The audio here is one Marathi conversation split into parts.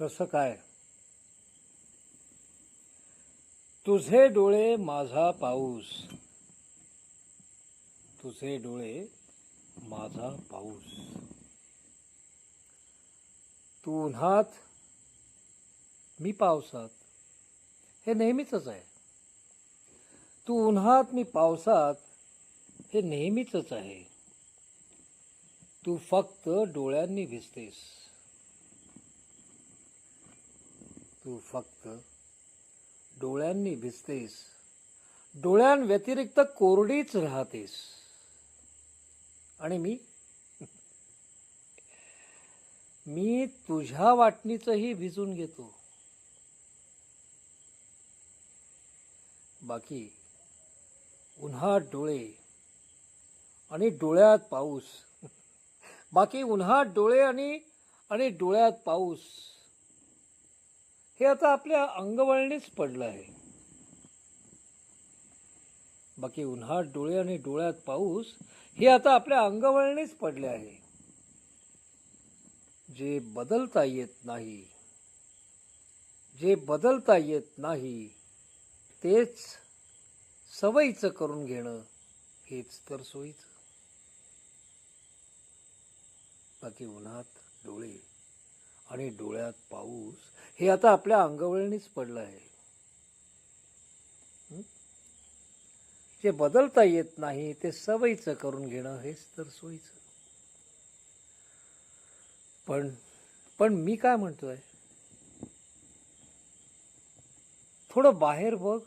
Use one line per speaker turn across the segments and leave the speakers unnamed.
तसं काय? तुझे डोळे माझा पाऊस. तुझे डोळे माझा पाऊस. तू उन्हात मी पावसात. हे नेहमीच आहे. तू उन्हात मी पावसात. हे नेहमीच आहे. तू फक्त डोळ्यांनी भिजतेस. तू फक्त डोळ्यांनी भिजतेस. डोळ्यांव्यतिरिक्त कोरडीच राहतेस. आणि मी? मी तुझ्या वाटणीचंही भिजून घेतो. बाकी उन्हात डोळे आणि डोळ्यात पाऊस. बाकी उन्हात डोळे आणि आणि डोळ्यात पाऊस. हे आता आपल्या अंगवळणीच पडलं आहे. बाकी उन्हात डोळे आणि डोळ्यात पाऊस हे आता आपल्या अंगवळणीच पडले आहे. जे बदलता येत नाही जे बदलता येत नाही तेच सवयीचं करून घेणं हेच तर सोयीचं. बाकी उन्हात डोळे आणि डोळ्यात पाऊस हे आता आपल्या अंगवळणीच पडलं आहे. जे बदलता येत नाही ते सवयीचं करून घेणं हेच तर सोयीचं. पण पण मी काय म्हणतोय? थोडं बाहेर बघ.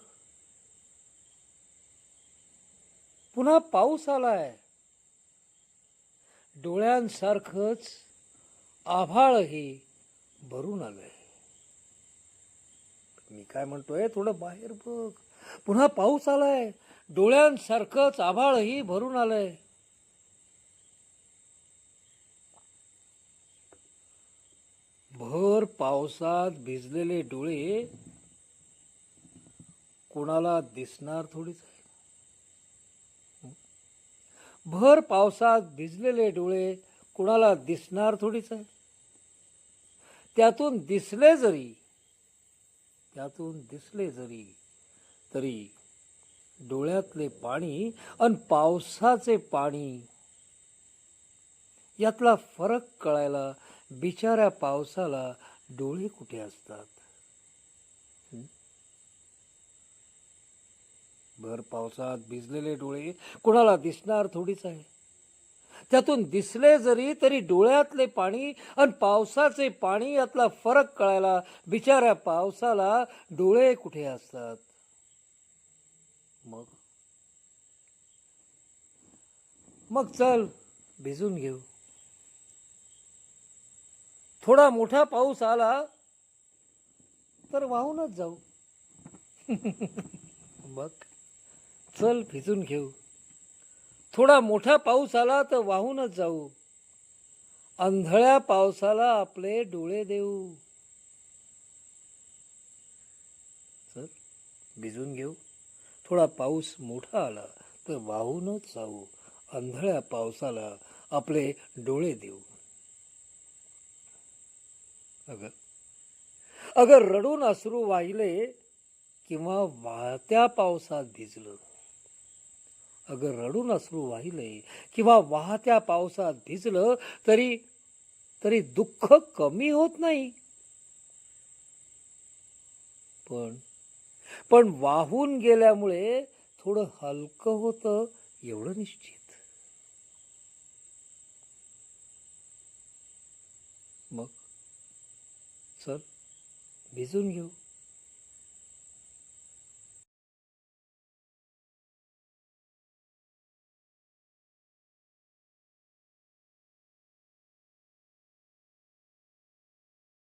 पुन्हा पाऊस आलाय. डोळ्यांसारखंच आभाळही भरून आलंय. मी काय म्हणतोय थोडं बाहेर बघ. पुन्हा पाऊस आलाय. डोळ्यांसारखंच आभाळही भरून आलंय. भर पावसात भिजलेले डोळे कोणाला दिसणार थोडीच आहे. भर पावसात भिजलेले डोळे कोणाला दिसणार थोडीच आहे. त्यातून दिसले जरी त्यातून दिसले जरी तरी डोळ्यातले पाणी आणि पावसाचे पाणी यातला फरक कळायला बिचाऱ्या पावसाला डोळे कुठे असतात? भर पावसात भिजलेले डोळे कोणाला दिसणार थोडीच आहे? त्यातून दिसले जरी तरी डोळ्यातले पाणी आणि पावसाचे पाणी यातला फरक कळायला बिचाऱ्या पावसाला डोळे कुठे असतात? मग? मग चल भिजून घेऊ. थोडा मोठा पाऊस आला तर वाहूनच जाऊ. मग? चल भिजून घेऊ. थोडा मोठा पाऊस आला तर वाहूनच जाऊ. अंधळ्या पावसाला आपले डोळे देऊ. सर भिजून घेऊ. थोडा पाऊस मोठा आला तर वाहूनच जाऊ. अंधळ्या पावसाला आपले डोळे देऊ. अगर अगर रडून अश्रू वाहिले किंवा वाहत्या पावसात भिजलं अगर रडून अश्रू वाहिले किंवा वाहत्या पावसात भिजलं तरी तरी दुःख कमी होत नाही. पण पण वाहून गेल्यामुळे थोडं हलकं होतं एवढं निश्चित. मग चल भिजून घेऊ.